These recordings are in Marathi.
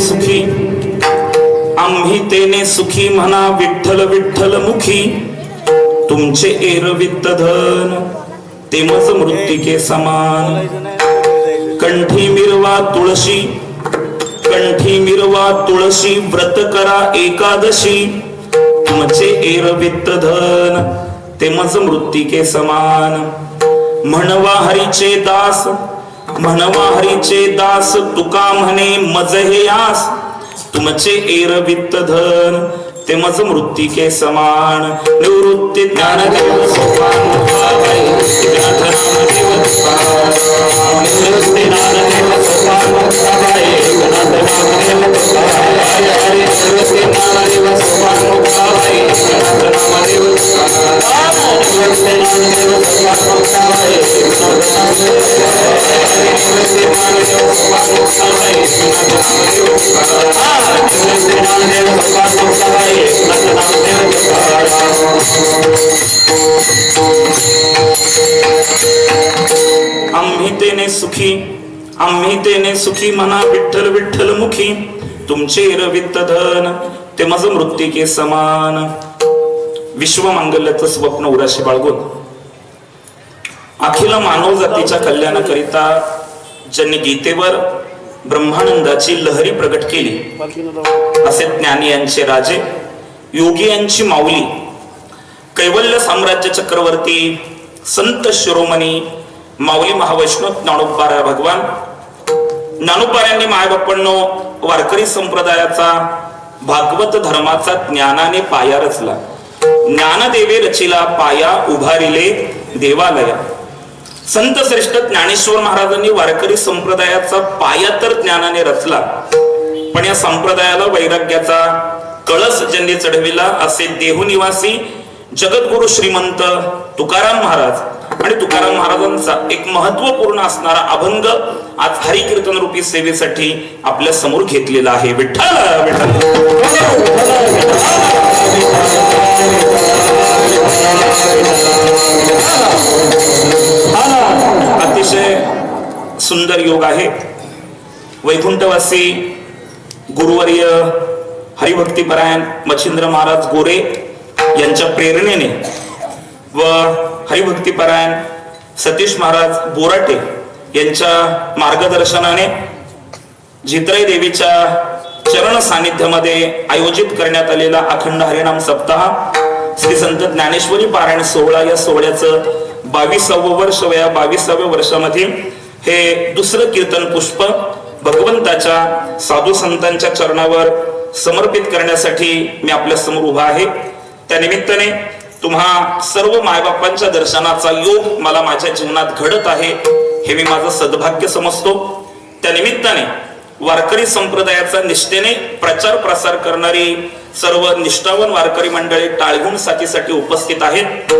सुखी. आम्ही तेने सुखी म्हणा विठ्ठल विठ्ठल मुखी. तुमचे एरवित्त धन ते मज मृत्तिके समान. कंठी मिरवा तुळशी कंठी मिरवा तुळशी व्रत करा एकादशी. तुमचे एरवित्त धन ते मज मृत्तिके समान. म्हणवा हरीचे दास म्हणवा हरीचे दास तुका म्हणे मज हे यास. तुमचे एरवित्त धन ते मज मृत्तिके समान निवृत्ती ज्ञानदेव सोपान सोपान. निवृत्ती ज्ञानदेव सोपान सोपान. निवृत्ती ज्ञानदेव सोपान सोपान. निवृत्ती ज्ञानदेव सोपान तेने सुखी आम्ही तेने सुखी म्हणा विठ्ठल विठ्ठल मुखी. तुमचे रवित्त धन ते मज मृत्तिके समान. विश्वमांगल्याचं स्वप्न उराशी बाळगून. अखिल मानव जातीच्या कल्याणाकरिता ज्यांनी गीतेवर ब्रह्मानंदाची लहरी प्रकट केली असे ज्ञानी यांचे राजे योगी यांची माऊली कैवल्य साम्राज्य चक्रवर्ती संत शिरोमणी माऊली महावैष्णव ज्ञानोबारा भगवान. ज्ञानोबाऱ्यांनी मायबाप्पांनो वारकरी संप्रदायाचा भागवत धर्माचा ज्ञानाने पाया रचला. ज्ञानदेवे रचिला पाया उभारिले देवालया. संत श्रेष्ठ ज्ञानेश्वर महाराजांनी वारकरी संप्रदायाचा पाया तर ज्ञानाने रचला. पण या संप्रदायाला वैराग्याचा कळस ज्यांनी चढविला असे देहुनिवासी जगद्गुरु श्रीमंत तुकाराम महाराज आणि तुकाराम महाराजांचा एक महत्त्वपूर्ण असणारा अभंग आज हरी कीर्तन रूपी सेवेसाठी आपल्यासमोर घेतलेला आहे. विठ्ठल विठ्ठल. अतिशय सुंदर योग आहे. वैकुंठवासी गुरुवर्य हरिभक्तीपरायण मच्छिंद्र महाराज गोरे यांच्या प्रेरणेने व हरिभक्तीपरायण सतीश महाराज बोराटे यांच्या मार्गदर्शनाने जित्राई देवीच्या चरण सानिध्यामध्ये आयोजित करण्यात आलेला अखंड हरिनाम सप्ताह श्री संत ज्ञानेश्वरी पारायण सोहळा या सोहळ्याचं बावीसावं वर्ष या बावीसाव्या वर्षामध्ये हे दुसरं कीर्तन पुष्प भगवंताच्या साधू संतांच्या चरणावर समर्पित करण्यासाठी मी आपल्यासमोर उभा आहे. त्या निमित्ताने तुम्हा सर्व मायबापांच्या दर्शनाचा योग मला माझ्या जीवनात घडत आहे हे मी माझं सद्भाग्य समजतो. त्या निमित्ताने वारकरी संप्रदायाचा निष्ठेने प्रचार प्रसार करणारी सर्व निष्ठावन वारकरी मंडळी टाळगुण साथीसाठी उपस्थित आहेत.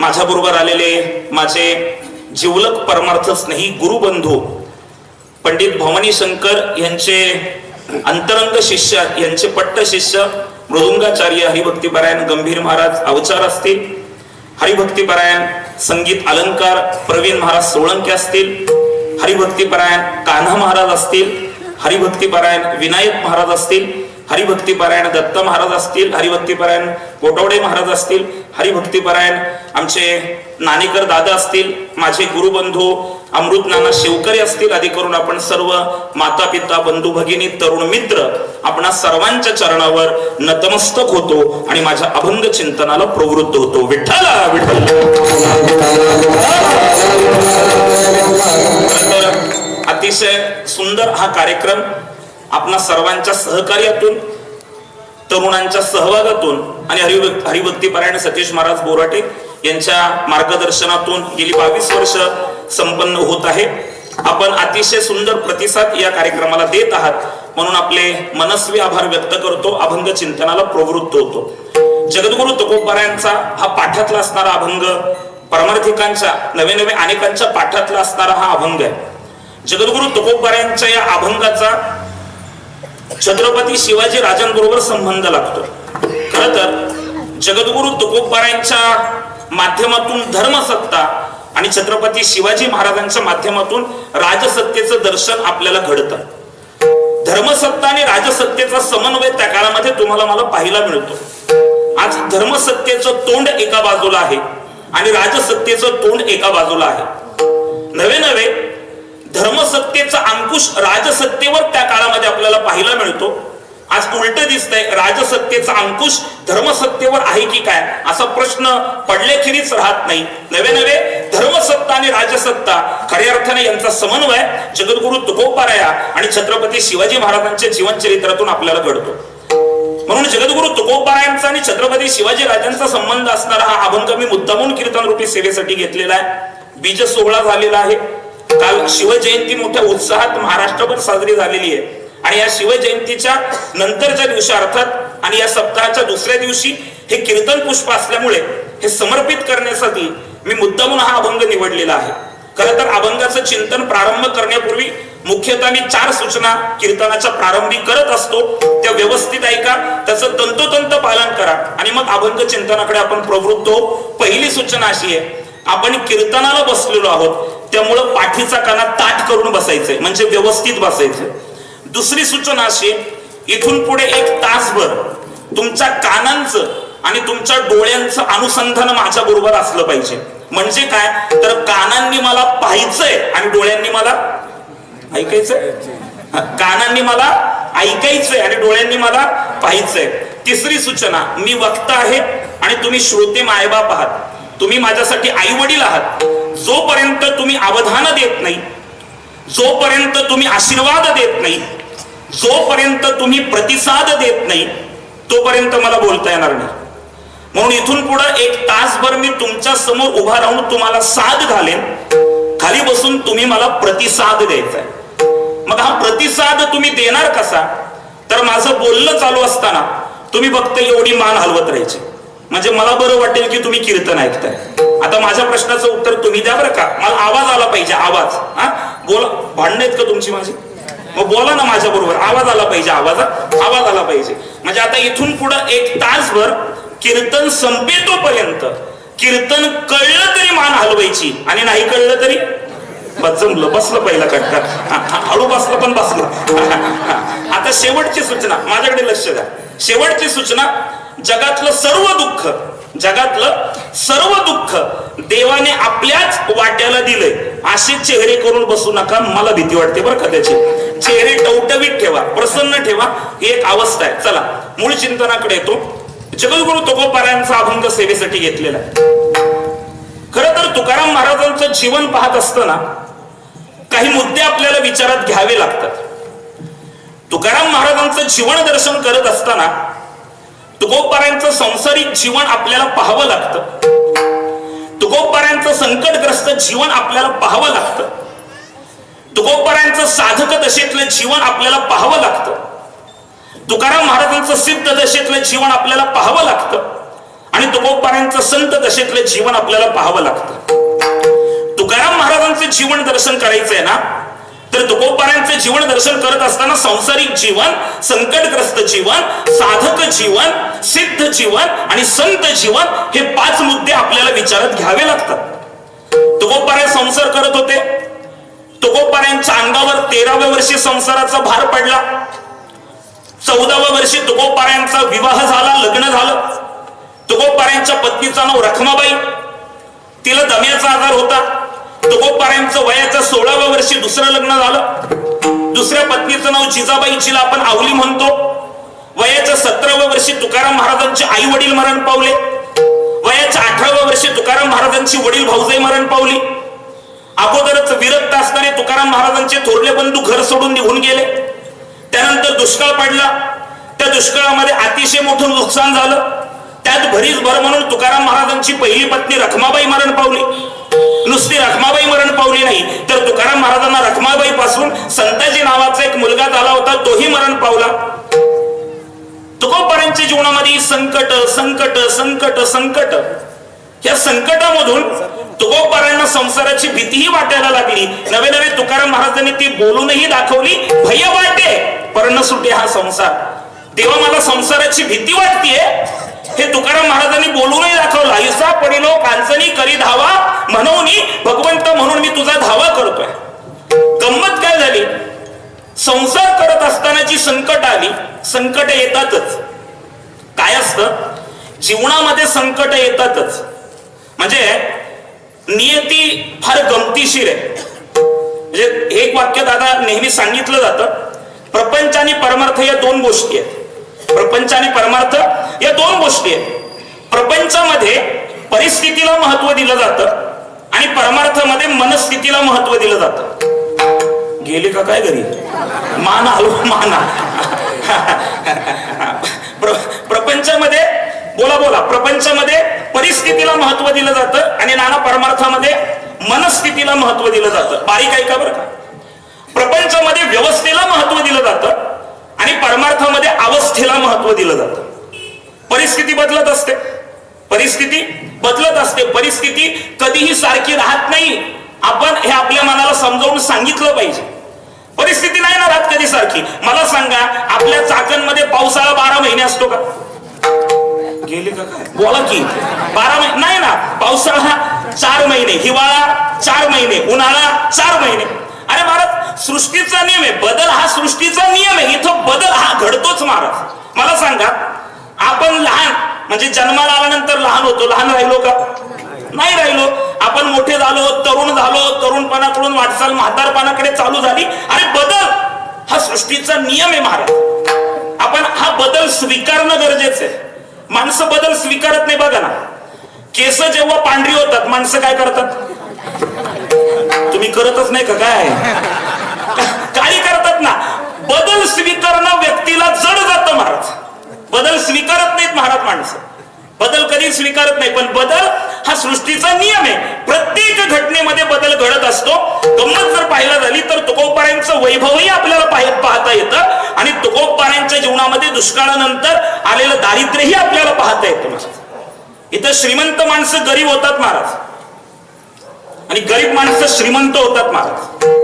माझ्या बरोबर आलेले माझे जिवलक परमार्थ स्नेही गुरुबंधू पंडित भवानी शंकर यांचे अंतरंग शिष्य यांचे पट्ट शिष्य मृदुंगाचार्य हरिभक्तीपरायण गंभीर महाराज अवचार असतील. हरिभक्तीपरायण संगीत अलंकार प्रवीण महाराज सोळंके असतील. हरिभक्तीपरायण कान्हा महाराज असतील. हरिभक्तीपरायण विनायक महाराज असतील. हरिभक्तीपरायण दत्त महाराज असतील. हरिभक्तीपरायण कोटवडे महाराज असतील. हरिभक्तीपरायण आमचे नाणेकर दादा असतील. माझे गुरुबंधू अमृत नाना शेवकरे असतील आधी करून आपण सर्व माता पिता बंधू भगिनी तरुण मित्र आपणा सर्वांच्या चरणावर नतमस्तक होतो आणि माझ्या अभंग चिंतनाला प्रवृत्त होतो. विठ्ठला विठ्ठल. अतिशय सुंदर हा कार्यक्रम आपणा सर्वांच्या सहकार्यातून तरुणांच्या सहभागातून आणि हरिभक् हरिभक्तीपरायण सतीश महाराज बोराटे यांच्या मार्गदर्शनातून गेली बावीस वर्ष संपन्न होत आहे. आपण अतिशय सुंदर प्रतिसाद या कार्यक्रमाला देत आहात. म्हणून आपले मनस्वी आभार व्यक्त करतो. अभंग चिंतनाला प्रवृत्त होतो. जगद्गुरु तुकोबारायांचा हा पाठातला असणारा अभंग परमार्थिकांच्या नवे नवे अनेकांच्या पाठातला असणारा हा अभंग आहे. जगद्गुरु तुकोबारायांच्या या अभंगाचा छत्रपती शिवाजी राजांबरोबर संबंध लागतो. खर तर जगद्गुरु तुकोबारायांच्या माध्यमातून धर्मसत्ता आणि छत्रपती शिवाजी महाराजांच्या माध्यमातून राजसत्तेचं दर्शन आपल्याला घडतं. धर्मसत्ता आणि राजसत्तेचा समन्वय त्या काळामध्ये तुम्हाला मला पाहायला मिळतो. आज धर्मसत्तेचं तोंड एका बाजूला आहे आणि राजसत्तेचं तोंड एका बाजूला आहे. नवे नवे धर्मसत्तेचा अंकुश राजसत्तेवर त्या काळामध्ये आपल्याला पाहायला मिळतो. आज उलट दिसतंय राजसत्तेचा अंकुश धर्मसत्तेवर आहे की काय असा प्रश्न पडल्याखेरीच राहत नाही. नवे नवे धर्मसत्ता आणि राजसत्ता खऱ्या अर्थाने यांचा समन्वय जगद्गुरु तुकोबाराया आणि छत्रपती शिवाजी महाराजांच्या जीवनचरित्रातून आपल्याला घडतो. म्हणून जगद्गुरु तुकोबारायांचा आणि छत्रपती शिवाजी राजांचा संबंध असणारा हा अभंग मी मुद्दामून कीर्तन रूपी सेवेसाठी घेतलेला आहे. बीज सोहळा झालेला आहे. काल शिवजयंती मोठ्या उत्साहात महाराष्ट्रभर साजरी झालेली आहे. आणि या शिवजयंतीच्या नंतरच्या दिवशी अर्थात आणि या सप्ताहाच्या दुसऱ्या दिवशी हे कीर्तन पुष्प असल्यामुळे हे समर्पित करण्यासाठी मी मुद्दामून हा अभंग निवडलेला आहे. खरं तर अभंगाचं चिंतन प्रारंभ करण्यापूर्वी मुख्यतः मी चार सूचना कीर्तनाच्या प्रारंभी करत असतो. त्या व्यवस्थित ऐका त्याचं तंतोतंत पालन करा आणि मग अभंग चिंतनाकडे आपण प्रवृत्त हो पहिली सूचना अशी आहे आपण कीर्तनाला बसलेलो आहोत. त्यामुळं पाठीचा काना ताट करून बसायचंय म्हणजे व्यवस्थित बसायचंय. दुसरी सूचना अशी इथून पुढे एक तासभर तुमच्या कानांचं आणि तुमच्या डोळ्यांचं अनुसंधान माझ्या बरोबर असलं पाहिजे. म्हणजे काय? तर कानांनी मला पाहायचंय आणि डोळ्यांनी मला ऐकायचंय. कानांनी मला ऐकायचंय आणि डोळ्यांनी मला पाहायचंय. तिसरी सूचना मी वक्ता आहे आणि तुम्ही श्रोते मायबाप आहात. तुम्ही माझ्यासाठी आई वडील आहात. जोपर्यंत तुम्ही अवधान देत नाही जोपर्यंत तुम्ही आशीर्वाद देत नाही जोपर्यंत तुम्ही प्रतिसाद देत नाही तोपर्यंत मला बोलता येणार नाही. म्हणून इथून पुढे एक तासभर मी तुमच्यासमोर उभा राहून तुम्हाला साथ घालेन. खाली बसून तुम्ही मला प्रतिसाद द्यायचा आहे मग हा प्रतिसाद तुम्ही देणार कसा? तर माझं बोलणं चालू असताना तुम्ही फक्त एवढी मान हलवत राहायची. म्हणजे मला बरं वाटेल की तुम्ही कीर्तन ऐकताय. आता माझ्या प्रश्नाचं उत्तर तुम्ही द्या बरं का. मला आवाज आला पाहिजे आवाज. हा? बोला. भांडण आहेत का तुमची माझी? मग बोला ना माझ्या बरोबर आवाज आला पाहिजे आवाजात आवाज आला पाहिजे. म्हणजे आता इथून पुढं एक तासभर कीर्तन संपेतोपर्यंत कीर्तन कळलं तरी मान हलवायची. आणि नाही कळलं तरी बस जमलं. बसलं पहिला कट्टा. हळू बसलं पण बसलं. आता शेवटची सूचना. माझ्याकडे लक्ष द्या. शेवटची सूचना जगातलं सर्व दुःख जगातलं सर्व दुःख देवाने आपल्याच वाट्याला दिलंय. असे चेहरे करून बसू नका. मला भीती वाटते बरं का त्याची. चेहरे टवटवीत ठेवा. प्रसन्न ठेवा. ही एक अवस्था आहे. चला. मूळ चिंतनाकडे येतो. जगद्गुरु तुकोबारायांचा अभंग सेवेसाठी घेतलेला खर तर तुकाराम महाराजांचं जीवन पाहत असताना काही मुद्दे आपल्याला विचारात घ्यावे लागतात. तुकाराम महाराजांचं जीवन दर्शन करत असताना तुकोबारायांचं संसारिक जीवन आपल्याला पाहावं लागतं. तुकोबारायांचं संकटग्रस्त जीवन आपल्याला पाहावं लागतं. तुकोबारायांचं साधक दशेतलं जीवन आपल्याला पाहावं लागतं. तुकाराम महाराजांचं सिद्ध दशेतलं जीवन आपल्याला पाहावं लागतं. आणि तुकोबारायांचं संत दशेतलं जीवन आपल्याला पाहावं लागतं. तुकाराम महाराजांचं जीवन दर्शन करायचंय ना तर तुकोबारायांचं जीवन दर्शन करत असताना संसारिक जीवन संकटग्रस्त जीवन साधक जीवन सिद्ध जीवन आणि संत जीवन हे पाच मुद्दे आपल्याला विचारात घ्यावे लागतात. तुकोबाराय संसार करत होते. तुकोबा अंगावर तेराव्या वर्षी संसाराचा भार पडला. चौदाव्या वर्षी तुकोपाऱ्यांचा विवाह झाला लग्न झालं. तुकोपाऱ्यांच्या पत्नीचं नाव रखमाबाई. तिला दम्याचा आजार होता. तुकोपाऱ्यांचं वयाच्या सोळाव्या वर्षी दुसरं लग्न झालं. दुसऱ्या पत्नीचं नाव जिजाबाई जिला आपण आवली म्हणतो. वयाच्या सतराव्या वर्षी तुकाराम महाराजांचे आई वडील मरण पावले. वयाच्या अठराव्या वर्षी तुकाराम महाराजांची वडील भाऊजाई मरण पावली. अगोदरच विरक्त असणारे तुकाराम महाराजांचे थोरले बंधू घर सोडून निघून गेले. त्यानंतर दुष्काळ पडला. त्या दुष्काळामध्ये अतिशय मोठं नुकसान झालं. त्यात भरीच भर म्हणून तुकाराम महाराजांची पहिली पत्नी रखमाबाई मरण पावली. नुसती रखमाबाई मरण पावली नाही तर तुकाराम महाराजांना रखमाबाई पासून संताजी नावाचा एक मुलगा झाला होता तोही मरण पावला. तुकोबारांच्या जीवनामध्ये संकट संकट संकट संकट या संकटामधून तुकोबारांना संसाराची भीतीही वाटायला लागली. नवे नवे तुकाराम महाराजांनी ती बोलूनही दाखवली भय वाटे. पर्ण सुटे हा संसार. तेव्हा मला संसाराची भीती वाटतीये. हे तुकाराम महाराजांनी बोलूनही दाखवलं ऐसा पडिलो कांचनी करी धावा म्हणून भगवंत म्हणून मी तुझा धावा करतोय. गंमत काय झाली? संसार करत असताना जी संकट आली संकट येतातच. काय असतं? जीवनामध्ये संकट येतातच. म्हणजे नियती फार गमतीशीर आहे. म्हणजे एक वाक्य दादा नेहमी सांगितलं जातं प्रपंच आणि परमार्थ या दोन गोष्टी आहेत. प्रपंच आणि परमार्थ या दोन गोष्टी आहेत. प्रपंचामध्ये परिस्थितीला महत्त्व दिलं जातं आणि परमार्थामध्ये मनस्थितीला महत्त्व दिलं जातं. गेले का काय घरी? मान आलो माना प्र- प्रपंचामध्ये बोला बोला. प्रपंचामध्ये परिस्थितीला महत्त्व दिलं जातं आणि नाना परमार्थामध्ये मनस्थितीला महत्त्व दिलं जातं. बारीक ऐका बरं? का प्रपंचामध्ये व्यवस्थेला महत्त्व दिलं जातं आणि परमार्थामध्ये अवस्थेला महत्त्व दिलं जातं. परिस्थिती बदलत असते. परिस्थिती बदलत असते. परिस्थिती कधीही सारखी राहत नाही. आपण हे आपल्या मनाला समजावून सांगितलं पाहिजे. परिस्थिती नाही ना राहत कधी सारखी. मला सांगा आपल्या चाकणमध्ये पावसाळा बारा महिने असतो का? गेले का काय? बोला की. बारा महिने नाही ना. पावसाळा चार महिने हिवाळा चार महिने उन्हाळा चार महिने. अरे महाराज सृष्टीचा नियम आहे. बदल हा सृष्टीचा नियम आहे. इथं बदल हा घडतोच महाराज. मला सांगा आपण लहान म्हणजे जन्माला आल्यानंतर लहान होतो. लहान राहिलो का? नाही राहिलो. आपण मोठे झालो तरुण झालो तरुणपणाकडून वाटचाल म्हातारपणाकडे चालू झाली. अरे बदल हा सृष्टीचा नियम आहे महाराज. आपण हा बदल स्वीकारणं गरजेचं आहे. माणसं बदल स्वीकारत नाही बघा ना. केस जेव्हा पांढरी होतात माणसं काय करतात? तुम्ही करतच नाही का? काय ना बदल स्वीकारणं व्यक्तीला जड जातं महाराज. बदल स्वीकारत नाहीत महाराज माणसं. बदल कधी स्वीकारत नाही पण बदल हा सृष्टीचा नियम आहे. प्रत्येक घटनेमध्ये बदल घडत असतो. गंमत जर पाहायला झाली तर तुकोबारांचं वैभवही आपल्याला पाहता येतं. आणि तुकोबारांच्या जीवनामध्ये दुष्काळानंतर आलेलं दारिद्र्यही आपल्याला पाहता येतं इथं श्रीमंत माणसं गरीब होतात महाराज. आणि गरीब माणसं श्रीमंत होतात महाराज.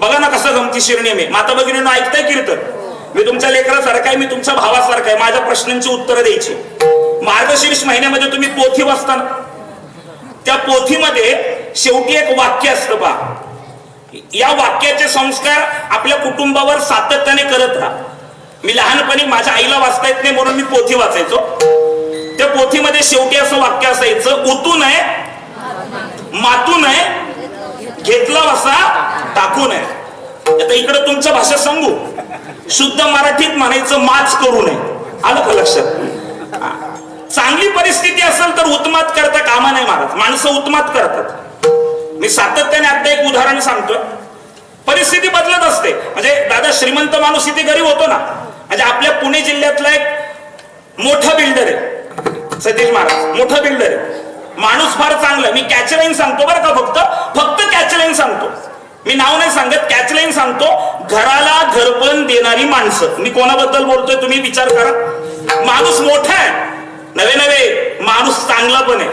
बघा ना कसं गमतीशीर नियम मी. माता भगिनीनं ऐकताय कीर्तन मी तुमच्या लेकरासारखा आहे मी तुमच्या भावासारखा आहे माझ्या प्रश्नांची उत्तरं द्यायची. मार्गशीर्ष महिन्यामध्ये तुम्ही पोथी वाचता ना त्या पोथीमध्ये शेवटी एक वाक्य असतं पहा. या वाक्याचे संस्कार आपल्या कुटुंबावर सातत्याने करत राहा. मी लहानपणी माझ्या आईला वाचता येत नाही म्हणून मी पोथी वाचायचो. त्या पोथीमध्ये शेवटी असं वाक्य असायचं उतू नये मातू नये घेतला वसा टाकू नये. आता इकडे तुमच्या भाषा सांगू. शुद्ध मराठीत म्हणायचं माच करू नये. आलं का लक्षात? चांगली परिस्थिती असेल तर उत्मात करता कामा नाही मारत. माणसं उत्मात करतात. मी सातत्याने आता एक उदाहरण सांगतोय. परिस्थिती बदलत असते. म्हणजे दादा श्रीमंत माणूस इथे गरीब होतो ना. म्हणजे आपल्या पुणे जिल्ह्यातला एक मोठा बिल्डर आहे. सतीश महाराज मोठा बिल्डर आहे. माणूस फार चांगलं. मी कॅचलाईन सांगतो बरं का फक्त? फक्त कॅचलाईन सांगतो. मी नाव नाही सांगत कॅचलाईन सांगतो. घराला घरपण देणारी माणसं. मी कोणाबद्दल बोलतोय तुम्ही विचार करा. माणूस मोठा आहे. नवे नवे माणूस चांगला पण आहे.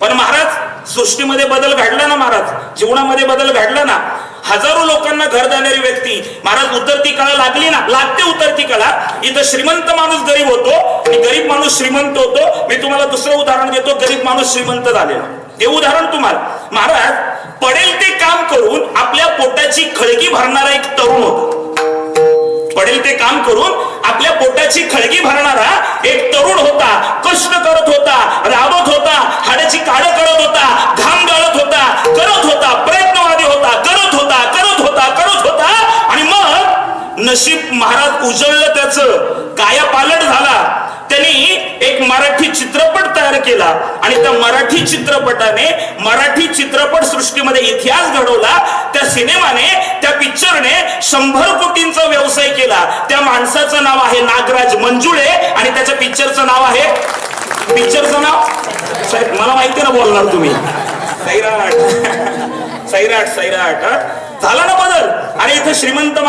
पण महाराज सृष्टीमध्ये बदल घडला ना महाराज? जीवनामध्ये बदल घडला ना? हजारो लोकांना घर देणारी व्यक्ती. महाराज उतरती कळा लागली ना? लागते उतरती कळा. इथं श्रीमंत माणूस गरीब होतो. आणि गरीब माणूस श्रीमंत होतो. मी तुम्हाला दुसरं उदाहरण देतो. गरीब माणूस श्रीमंत झालेला. ते उदाहरण तुम्हाला. महाराज पडेल ते काम करून आपल्या पोटाची खळगी भरणारा एक तरुण होता. पडेल ते काम करून आपल्या पोटाची खळगी भरणारा एक तरुण होता कष्ट करत होता राबत होता हाडाची काळ करत होता घाम गाळत होता करत होता प्रयत्नवादी होता करत होता करत होता करत होता. आणि मग नशीब महाराज उजळलं त्याचं काया पालट झाला. त्यांनी एक मराठी चित्रपट तयार केला. आणि त्या मराठी चित्रपटाने मराठी चित्रपट सृष्टीमध्ये इतिहास घडवला. त्या सिनेमाने त्या पिक्चरने शंभर कोटींचा व्यवसाय केला. त्या माणसाचं नाव आहे नागराज मंजुळे आणि त्याच्या पिक्चरचं नाव आहे पिक्चरचं नाव? साहेब मला माहिती ना बोलणार तुम्ही. सैराट. सैराट सैराट. झाला ना बदल? आणि इथं श्रीमंत